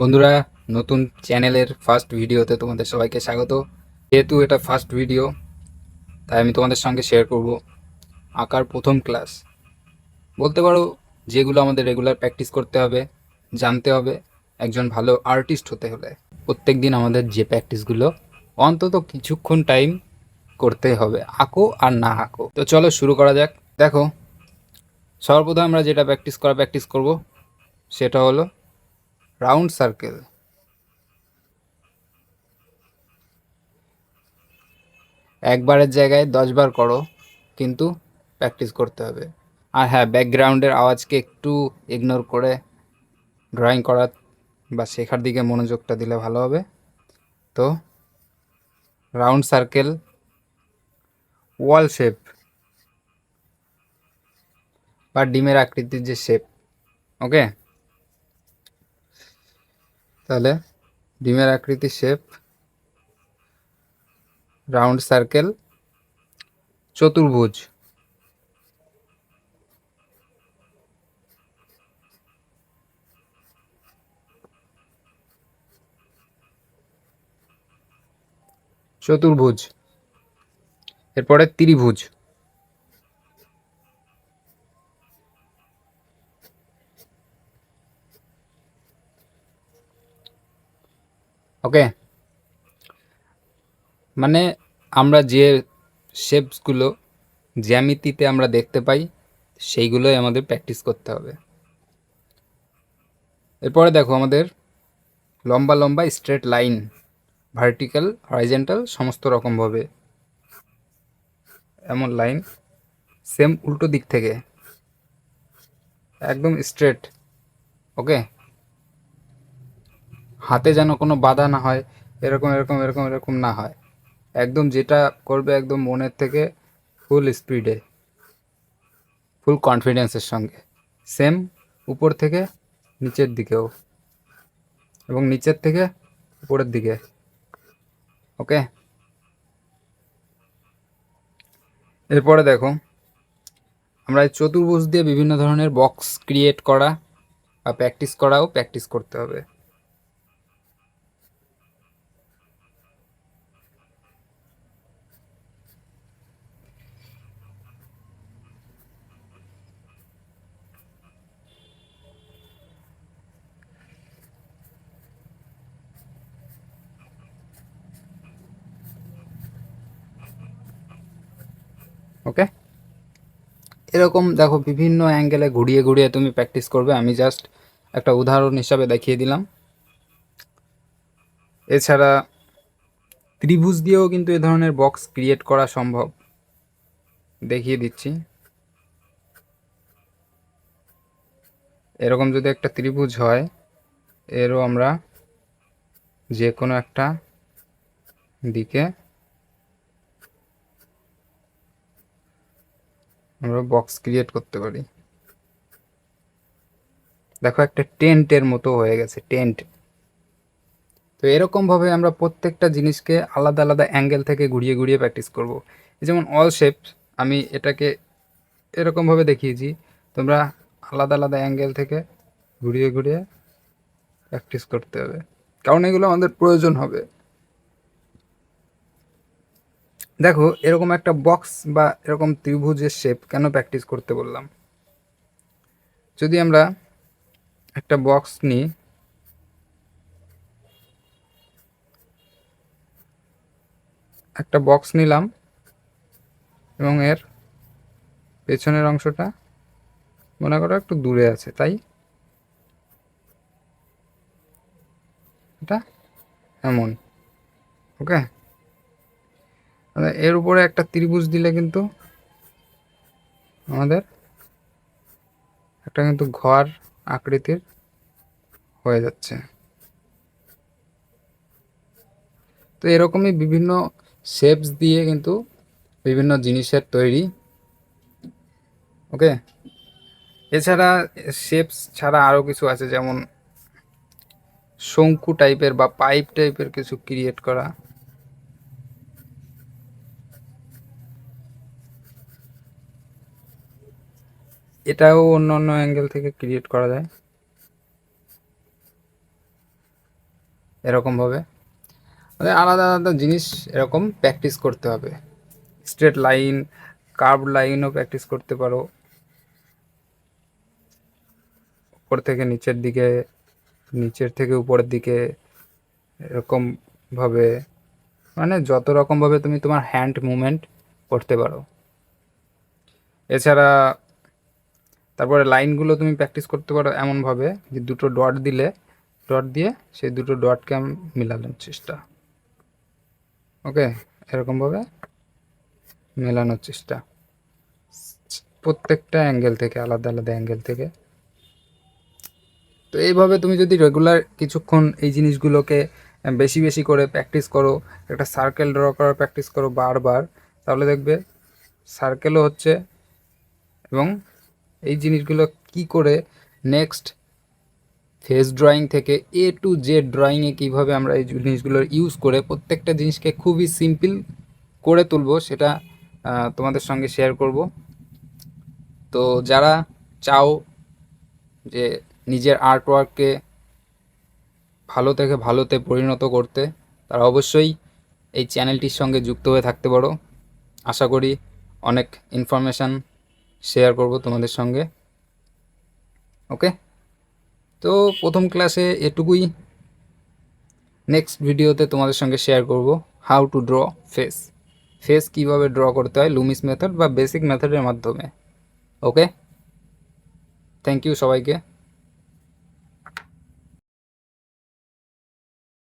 বন্ধুরা, নতুন চ্যানেলের ফার্স্ট ভিডিওতে তোমাদের সবাইকে স্বাগত। যেহেতু এটা ফার্স্ট ভিডিও তাই আমি তোমাদের সঙ্গে শেয়ার করব আঁকার প্রথম ক্লাস বলতে পারো, যেগুলো আমাদের রেগুলার প্র্যাকটিস করতে হবে, জানতে হবে, একজন ভালো আর্টিস্ট হতে হলে। প্রত্যেক দিন আমাদের যে প্র্যাকটিসগুলো অন্তত কিছুক্ষণ টাইম করতে হবে, আঁকো আর না আঁকো। তো চলো শুরু করা যাক। দেখো সর্বদা আমরা যেটা প্র্যাকটিস করা প্র্যাকটিস করব, সেটা হলো রাউন্ড সার্কেল। একবারের জায়গায় দশবার করো, কিন্তু প্র্যাকটিস করতে হবে। আর হ্যাঁ ব্যাকগ্রাউন্ডের আওয়াজকে একটু ইগনোর করে ড্রয়িং করা বা শেখার দিকে মনোযোগটা দিলে ভালো হবে। তো, রাউন্ড সার্কেল, ওয়াল শেপ বা ডিমের আকৃতির যে শেপ ওকে তাহলে ডিমের আকৃতির শেপ রাউন্ড সার্কেল চতুর্ভুজ। চতুর্ভুজ। এরপরে ত্রিভুজ। ওকে? মানে আমরা যে শেপসগুলো জ্যামিতিতে আমরা দেখতে পাই, সেইগুলোই আমাদের প্র্যাকটিস করতে হবে। এরপরে দেখো আমাদের লম্বা লম্বা স্ট্রেট লাইন ভার্টিক্যাল হরাইজেন্টাল সমস্ত রকমভাবে এমন লাইন সেম উল্টো দিক থেকে। একদম স্ট্রেট ওকে? হাতে যেন কোনো বাধা না হয়, এরকম এরকম এরকম এরকম না হয়। একদম যেটা করবে একদম মনের থেকে ফুল স্পিডে ফুল কনফিডেন্সের সঙ্গে। সেম উপর থেকে নিচের দিকেও এবং নিচের থেকে উপরের দিকে। ওকে এরপরে দেখো, আমরা এই চতুর্ভুজ দিয়ে বিভিন্ন ধরনের বক্স ক্রিয়েট করা বা প্র্যাকটিস করাও প্র্যাকটিস করতে হবে ওকে এরকম দেখো বিভিন্ন অ্যাঙ্গেলে ঘুরিয়ে ঘুরিয়ে তুমি প্র্যাকটিস করবে। আমি জাস্ট একটা উদাহরণ হিসাবে দেখিয়ে দিলাম। এছাড়া ত্রিভুজ দিয়েও কিন্তু এ ধরনের বক্স ক্রিয়েট করা সম্ভব। দেখিয়ে দিচ্ছি। এরকম যদি একটা ত্রিভুজ হয়, এরও আমরা যে কোনো একটা দিকে আমরা বক্স ক্রিয়েট করতে পারি। দেখো একটা টেন্টের মতো হয়ে গেছে টেন্ট তো এরকমভাবে আমরা প্রত্যেকটা জিনিসকে আলাদা আলাদা অ্যাঙ্গেল থেকে ঘুরিয়ে ঘুরিয়ে প্র্যাকটিস করব। যেমন অল শেপ আমি এটাকে এরকমভাবে দেখিয়েছি, তোমরা আলাদা আলাদা অ্যাঙ্গেল থেকে ঘুরিয়ে ঘুরিয়ে প্র্যাকটিস করতে হবে। কারণ এগুলো আমাদের প্রয়োজন হবে। দেখো, এরকম একটা বক্স বা এরকম ত্রিভুজের শেপ কেন প্র্যাকটিস করতে বললাম? যদি আমরা একটা বক্স নিই, একটা বক্স নিলাম এবং এর পেছনের অংশটা মনে করো একটু দূরে আছে, তাই? এটা এমন ওকে এর উপরে একটা ত্রিভুজ দিলে কিন্তু আমাদের একটা কিন্তু ঘর আকৃতির হয়ে যাচ্ছে। তো এরকমই বিভিন্ন শেপস দিয়ে কিন্তু বিভিন্ন জিনিসের তৈরি। ওকে এছাড়া শেপস ছাড়া আরও কিছু আছে, যেমন শঙ্কু টাইপের বা পাইপ টাইপের কিছু ক্রিয়েট করা। এটাও অন্য অন্য অ্যাঙ্গেল থেকে ক্রিয়েট করা যায়। এরকমভাবে। মানে আলাদা আলাদা জিনিস এরকম প্র্যাকটিস করতে হবে। স্ট্রেট লাইন কার্ভ লাইনও প্র্যাকটিস করতে পারো। উপর থেকে নিচের দিকে, নিচের থেকে উপরের দিকে এরকম ভাবে মানে যত রকমভাবে তুমি তোমার হ্যান্ড মুভমেন্ট করতে পারো। এছাড়া তারপরে লাইনগুলো তুমি প্র্যাকটিস করতে পারো এমনভাবে যে দুটো ডট দিলে ডট দিয়ে সেই দুটো ডটকে আমি মেলানোর চেষ্টা। ওকে এরকমভাবে মেলানোর চেষ্টা। প্রত্যেকটা অ্যাঙ্গেল থেকে, আলাদা আলাদা অ্যাঙ্গেল থেকে। তো এইভাবে তুমি যদি রেগুলার কিছুক্ষণ এই জিনিসগুলোকে বেশি বেশি করে প্র্যাকটিস করো, একটা সার্কেল ড্র করার প্র্যাকটিস করো বারবার, তাহলে দেখবে সার্কেলও হচ্ছে এবং এই জিনিসগুলো কি করে নেক্সট ফেস ড্রয়িং থেকে এ টু জেড ড্রয়িংয়ে কীভাবে আমরা এই জিনিসগুলোর ইউজ করে প্রত্যেকটা জিনিসকে খুবই সিম্পল করে তুলবো সেটা তোমাদের সঙ্গে শেয়ার করব। তো যারা চাও যে নিজের আর্ট ওয়ার্ককে ভালো থেকে ভালোতে পরিণত করতে, তারা অবশ্যই এই চ্যানেলটির সঙ্গে যুক্ত হয়ে থাকতে পারো। আশা করি অনেক ইনফরমেশান শেয়ার করব তোমাদের সঙ্গে। ওকে তো প্রথম ক্লাসে এটুকুই। নেক্সট ভিডিওতে তোমাদের সঙ্গে শেয়ার করব how to draw face face কীভাবে ড্র করতে হয় লুমিস মেথড বা বেসিক মেথডের মাধ্যমে। ওকে থ্যাংক ইউ সবাইকে।